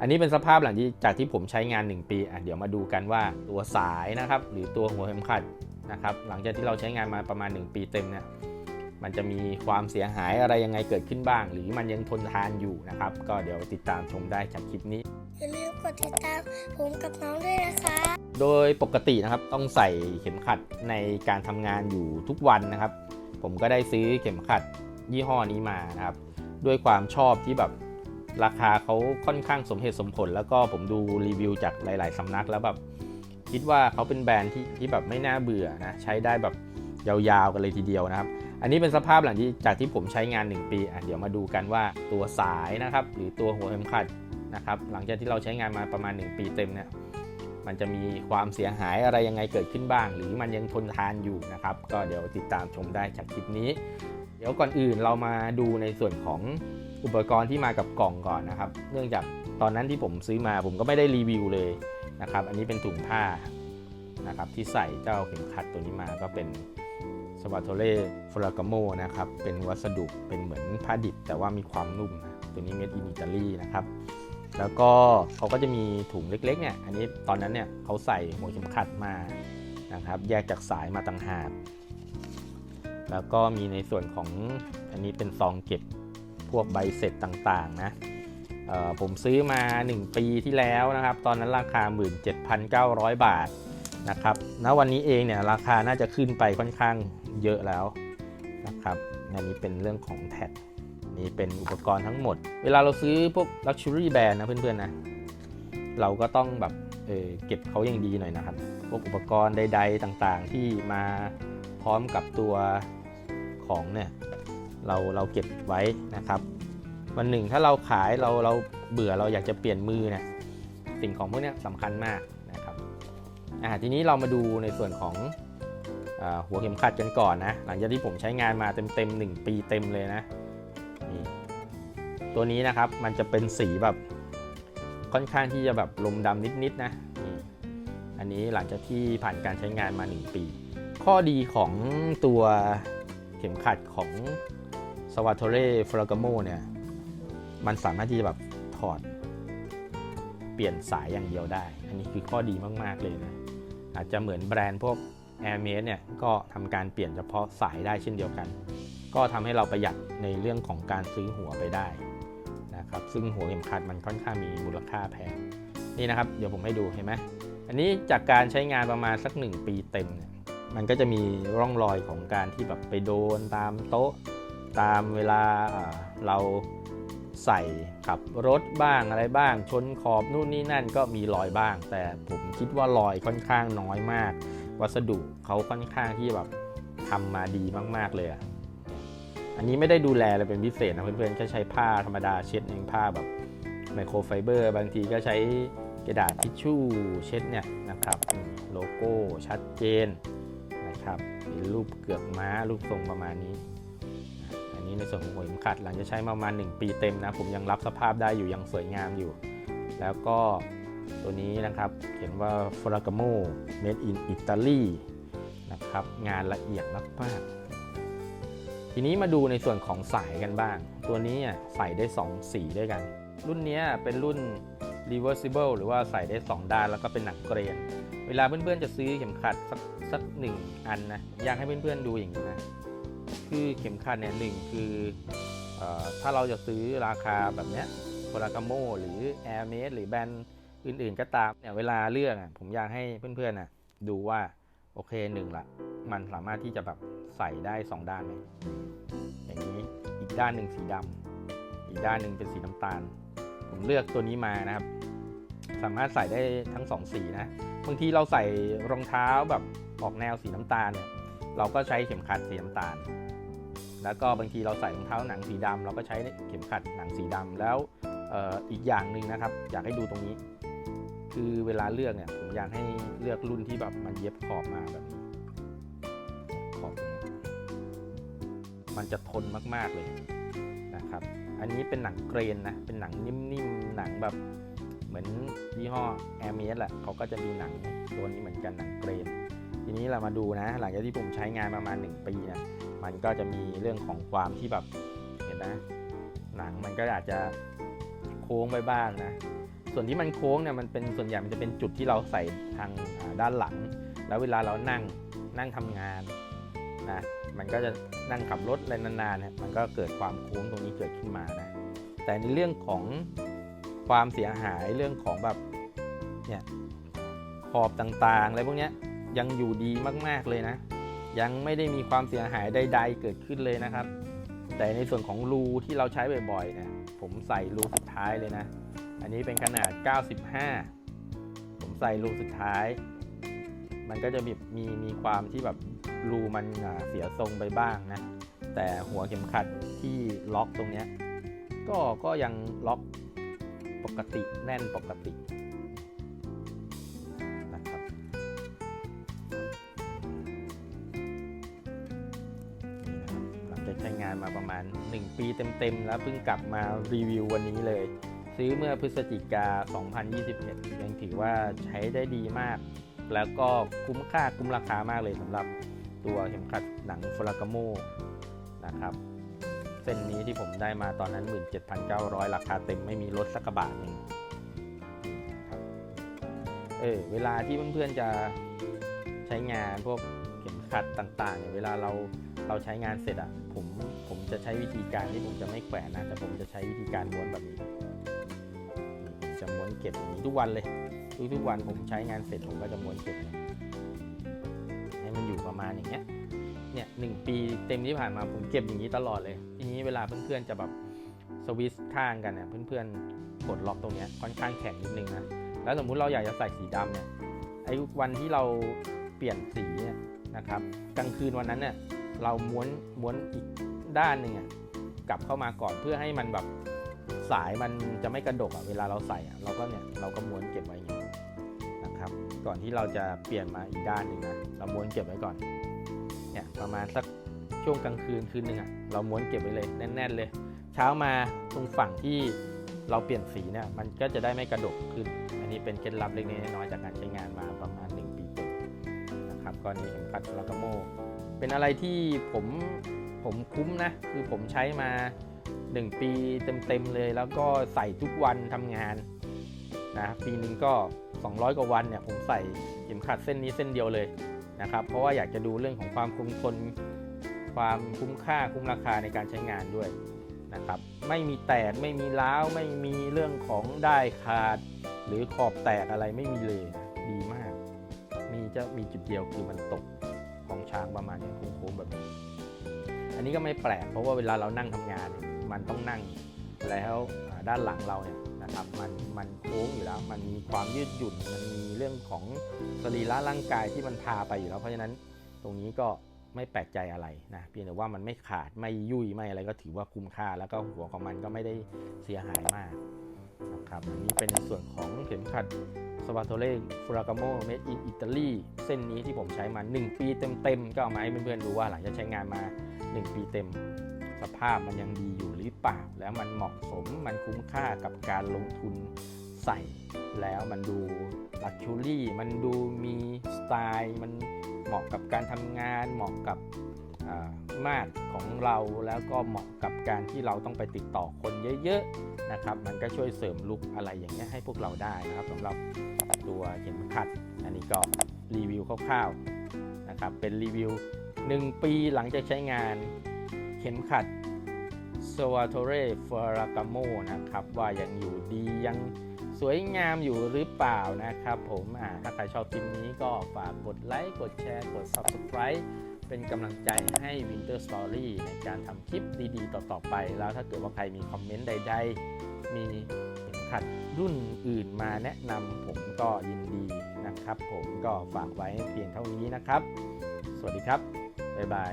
อันนี้เป็นสภาพหลังที่จากที่ผมใช้งาน 1 ปีอะเดี๋ยวมาดูกันว่าตัวสายนะครับหรือตัวหัวเข็มขัดนะครับหลังจากที่เราใช้งานมาประมาณ 1 ปีเต็มเนี่ยมันจะมีความเสียหายอะไรยังไงเกิดขึ้นบ้าง หรือมันยังทนทานอยู่นะครับ ก็เดี๋ยวติดตามชมได้จากคลิปนี้ อย่าลืมกดติดตามผมกับน้องด้วยนะคะ โดยปกตินะครับต้องใส่เข็มขัดในการทำงานอยู่ทุกวันนะครับ ผมก็ได้ซื้อเข็มขัดยี่ห้อนี้มานะครับ ด้วยความชอบที่แบบ ราคาเขาค่อนข้างสมเหตุสมผล แล้วก็ผมดูรีวิวจากหลาย ๆสำนักแล้วแบบคิดว่าเขาเป็นแบรนด์ที่ที่แบบไม่น่าเบื่อนะใช้ได้แบบยาวๆกันเลยทีเดียวนะครับ อันนี้เป็นสภาพหลังที่จากที่ผมใช้งาน 1 ปีอะเดี๋ยวมาดูกันว่าตัวสายนะครับ หรือตัวหัวเข็มขัดนะครับ หลังจากที่เราใช้งานมาประมาณ 1 ปีเต็มเนี่ยมันจะมีความเสียหายอะไรยังไงเกิดขึ้นบ้าง หรือมันยังทนทานอยู่นะครับ ก็เดี๋ยวติดตามชมได้จากคลิปนี้ เดี๋ยวก่อนอื่นเรามาดูในส่วนของ อุปกรณ์ที่มากับกล่องก่อนนะครับ เนื่องจากตอนนั้นที่ผมซื้อมาผมก็ไม่ได้รีวิวเลยนะครับ อันนี้เป็นถุงผ้านะครับที่ใส่เจ้าเข็มขัดตัวนี้มาก็เป็นสวาโทเล่ฟรากาโมนะครับ เป็นวัสดุเป็นเหมือนผ้าดิบแต่ว่ามีความนุ่มนะตัวนี้เม็ดอินอิตาลีนะครับ แล้วก็เขาก็จะมีถุงเล็กๆเนี่ย อันนี้ตอนนั้นเนี่ยเขาใส่หัวเข็มขัดมานะครับ แยกจากสายมาต่างหาก แล้วก็มีในส่วนของอันนี้เป็นซองเก็บ พวกใบเสร็จต่างๆนะผมซื้อมา 1 ปีที่แล้วนะครับ ตอนนั้นราคา 17,900 บาทนะครับณวันนี้เองเนี่ยราคาน่าจะขึ้นไปค่อนข้างเยอะแล้วนะครับอันนี้เป็นเรื่องของแท็กนี่เป็นอุปกรณ์ทั้งหมด เวลาเราซื้อพวก Luxury Band นะเพื่อนๆนะ เราก็ต้องแบบเออเก็บเขาอย่างดีหน่อยนะครับ พวกอุปกรณ์ใด ๆ ต่างๆ ที่มาพร้อมกับตัวของเนี่ย เราเราเก็บไว้นะครับวันหนึ่งถ้าเราขายเราเราเบื่อเราอยากจะเปลี่ยนมือเนี่ยสิ่งของพวกนี้สำคัญมากนะครับอ่าทีนี้เรามาดูในส่วนของอหัวเข็มขัดกันก่อนนะหลังจากที่ผมใช้งานมาเต็มๆหนึ่งปีเต็มเลยนะนี่ตัวนี้นะครับมันจะเป็นสีแบบค่อนข้างที่จะแบบลมดำนิดๆนะนี่อันนี้หลังจากที่ผ่านการใช้งานมา 1 ปี ข้อดีของตัวเข็มขัดของ s w a t o r e f r a g a m o เนี่ย มันสามารถที่จะแบบถอด เปลี่ยนสายอย่างเดียวได้ อันนี้คือข้อดีมาก ๆ เลยนะ อาจจะเหมือนแบรนด์พวก a i r m a d e เนี่ยก็ทำการเปลี่ยนเฉพาะสายได้เช่นเดียวกัน ก็ทำให้เราประหยัดในเรื่องของการซื้อหัวไปได้นะครับซึ่งหัวเข็มขัดมันค่อนข้างมีมูลค่าแพงนี่นะครับ เดี๋ยวผมให้ดูเห็นไหมอันนี้จากการใช้งานประมาณสัก 1 ปีเต็มเนี่ยมันก็จะมีร่องรอยของการที่แบบไปโดนตามโต๊ะ ตามเวลาเราใส่ขับรถบ้างอะไรบ้าง ชนขอบนู่นนี่นั่นก็มีรอยบ้าง แต่ผมคิดว่ารอยค่อนข้างน้อยมาก วัสดุเขาค่อนข้างที่แบบทำมาดีมาก ๆ เลยอะอันนี้ไม่ได้ดูแลอะไรเป็นพิเศษนะเพื่อนๆแค่ใช้ผ้าธรรมดาเช็ดเองผ้าแบบไมโครไฟเบอร์ บางทีก็ใช้กระดาษทิชชู่เช็ดเนี่ยนะครับโลโก้ชัดเจนนะครับมีรูปเกือกม้ารูปทรงประมาณนี้ อันนี้ในส่วนของหัวเข็มขัดหลังจะใช้มาประมาณ 1 ปีเต็มนะผมยังรับสภาพได้อยู่ยังสวยงามอยู่ แล้วก็ตัวนี้นะครับเขียนว่า f r a g a m o made in Italy นะครับงานละเอียดมากๆ ทีนี้มาดูในส่วนของสายกันบ้าง ตัวนี้ใส่ได้ 2 สีด้วยกัน รุ่นนี้เป็นรุ่น reversible หรือว่าใส่ได้ 2 ด้านแล้วก็เป็นหนังเกรนเวลาเพื่อนๆจะซื้อเข็มขัดสักสักหนึ่งอันนะอยากให้เพื่อนๆดูอย่างนี้นะ คือเข็มขัดเนี่ยหนึ่งคืออถ้าเราจะซื้อราคาแบบเนี้ยโ r รากาโมหรือ Air m a d e หรือแบรนด์อื่นๆก็ตามเนี่ยเวลาเลือกอะผมอยากให้เพื่อนๆน่ะดูว่าโอเคหนึ่งละมันสามารถที่จะแบบใส่ได้ 2 ด้านไหมอย่างนี้อีกด้านหนึ่งสีดำอีกด้านหนึ่งเป็นสีน้ำตาล ผมเลือกตัวนี้มานะครับ สามารถใส่ได้ทั้งสองสีนะบางทีเราใส่รองเท้าแบบออกแนวสีน้ำตาลเนี่ย เราก็ใช้เข็มขัดสีน้ำตาล แล้วก็บางทีเราใส่รองเท้าหนังสีดำเราก็ใช้เข็มขัดหนังสีดำแล้วอออีกอย่างหนึ่งนะครับ อยากให้ดูตรงนี้ คือเวลาเลือกเนี่ยผมอยากให้เลือกรุ่นที่แบบมันเย็บขอบมาแบบนี้ขอบมันจะทนมากๆเลยนะครับ อันนี้เป็นหนังเกรนนะเป็นหนังนิ่มๆหนังแบบเหมือนยี่ห้อแอร์เมสแหละเขาก็จะมีหนังตัวนี้เหมือนกันหนังเกรน ทีนี้เรามาดูนะ หลังจากที่ผมใช้งานประมาณ 1 ปีนี่ยมันก็จะมีเรื่องของความที่แบบเห็นนะหนังมันก็อาจจะโค้งไปบ้างนะส่วนที่มันโค้งเนี่ยมันเป็นส่วนใหญ่มันจะเป็นจุดที่เราใส่ทางด้านหลัง แล้วเวลาเรานั่งนั่งทำงานนะมันก็จะนั่งขับรถอะไรนานๆเนี่ยมันก็เกิดความโค้งตรงนี้เกิดขึ้นมานะแต่ในเรื่องของความเสียหายเรื่องของแบบเนี่ยขอบต่างๆอะไรพวกเนี้ย ยังอยู่ดีมาก ๆ เลยนะ ยังไม่ได้มีความเสียหายใด ๆ เกิดขึ้นเลยนะครับ แต่ในส่วนของรูที่เราใช้บ่อยๆเนี่ยผมใส่รูสุดท้ายเลยนะ อันนี้เป็นขนาด 95 ผมใส่รูสุดท้าย มันก็จะมีมีมีความที่แบบรูมันเสียทรงไปบ้างนะ แต่หัวเข็มขัดที่ล็อกตรงเนี้ยก็ก็ยังล็อกปกติแน่นปกติ นะใช้งานมาประมาณ 1 ปีเต็มๆ แล้วเพิ่งกลับมารีวิววันนี้เลย ซื้อเมื่อพฤศจิกา 2021 ยังถือว่าใช้ได้ดีมาก แล้วก็คุ้มค่าคุ้มราคามากเลยสำหรับตัวเข็มขัดหนังฟลากาโมนะครับ เส้นนี้ที่ผมได้มาตอนนั้น 17,900 ราคาเต็มไม่มีลดสักบาทหนึ่งเออเวลาที่เพื่อนๆจะใช้งานพวกเข็มขัดต่างๆเนี่ยเวลาเราเราใช้งานเสร็จอะ ผมผมจะใช้วิธีการที่ผมจะไม่แขวนนะแต่ผมจะใช้วิธีการม้วนแบบนี้ผมจะม้วนเก็บอย่างนี้ทุกวันเลยทุกๆวันผมใช้งานเสร็จผมก็จะม้วนเก็บให้มันอยู่ประมาณอย่างเงี้ยเนี่ยหนึ่งปีเต็มที่ผ่านมาผมเก็บอย่างนี้ตลอดเลย ทีนี้เวลาเพื่อนๆจะแบบสวิตช์ข้างกันเนี่ยเพื่อนๆกดล็อกตรงเนี้ยค่อนข้างแข็งนิดนึงนะแล้วสมมุติเราอยากจะใส่สีดำเนี่ยไอ้วันที่เราเปลี่ยนสีเนี่ยนะครับกลางคืนวันนั้นเนี่ย เราม้วนม้วนอีกด้านหนึ่งกลับเข้ามาก่อนเพื่อให้มันแบบสายมันจะไม่กระดกอะเวลาเราใส่อะเราก็เนี่ยเราก็ม้วนเก็บไว้อย่างนี้นะครับ ก่อนที่เราจะเปลี่ยนมาอีกด้านหนึ่งนะเราม้วนเก็บไว้ก่อนเนี่ยประมาณสักช่วงกลางคืนคืนหนึ่งอะเราม้วนเก็บไว้เลยแน่น ๆ เลย เช้ามาตรงฝั่งที่เราเปลี่ยนสีเนี่ยมันก็จะได้ไม่กระดกขึ้น อันนี้เป็นเคล็ดลับเล็กน้อยจากการใช้งานมา นะครับก็นี่เข็มขัดลากาโม เป็นอะไรที่ผมผมคุ้มนะ คือผมใช้มา 1 ปีเต็มๆเลย แล้วก็ใส่ทุกวันทำงานนะปีหนึ่งก็ 200 กว่าวันเนี่ยผมใส่เข็มขัดเส้นนี้เส้นเดียวเลยนะครับ เพราะว่าอยากจะดูเรื่องของความคงทน ความคุ้มค่าคุ้มราคาในการใช้งานด้วยนะครับ ไม่มีแตกไม่มีร้าว ไม่มีเรื่องของได้ขาด หรือขอบแตกอะไรไม่มีเลยนะ มีจะมีจุดเดียวคือมันตกของช้างประมาณนี้โค้งๆแบบนี้ อันนี้ก็ไม่แปลกเพราะว่าเวลาเรานั่งทำงานเนี่ยมันต้องนั่งแล้วด้านหลังเราเนี่ยนะครับมันมันโค้งอยู่แล้ว มันมีความยืดหยุ่นมันมีเรื่องของสรีระร่างกายที่มันพาไปอยู่แล้ว เพราะฉะนั้นตรงนี้ก็ไม่แปลกใจอะไรนะเพียงแต่ว่ามันไม่ขาดไม่ยุ่ยไม่อะไรก็ถือว่าคุ้มค่า แล้วก็หัวของมันก็ไม่ได้เสียหายมากนะครับอันนี้เป็นในส่วนของเข็มขัดสวาโตเล่ฟูรากาโมเมดอินอิตาลีเส้นนี้ที่ผมใช้มา 1 ปีเต็มๆ ก็เอามาให้เพื่อนๆดูว่าหลังจากใช้งานมา 1 ปีเต็ม สภาพมันยังดีอยู่หรือเปล่า แล้วมันเหมาะสมมันคุ้มค่ากับการลงทุนใส่ แล้วมันดูลักชูรี่มันดูมีสไตล์ มันเหมาะกับการทำงานเหมาะกับ มาตรของเราแล้วก็เหมาะกับการที่เราต้องไปติดต่อคนเยอะๆนะครับ มันก็ช่วยเสริมลุกอะไรอย่างเงี้ยให้พวกเราได้นะครับสำหรับตัวเข็มขัด อันนี้ก็รีวิวคร่าวๆนะครับเป็นรีวิว 1 ปีหลังจากใช้งานเข็มขัด s o v a t o r e Ferragamo นะครับ ว่ายังอยู่ดียังสวยงามอยู่หรือเปล่านะครับผมถ้าใครชอบคลิปนี้ก็ฝากกดไลค์ กดแชร์ กด Subscribe เป็นกำลังใจให้ Winter Story ในการทำคลิปดีๆ ต่อ ๆ ไป แล้วถ้าเกิดว่าใครมีคอมเมนต์ใด ๆ มีเข็มขัดรุ่นอื่นมาแนะนำผมก็ยินดีนะครับ ผมก็ฝากไว้เพียงเท่านี้นะครับ สวัสดีครับ บ๊ายบาย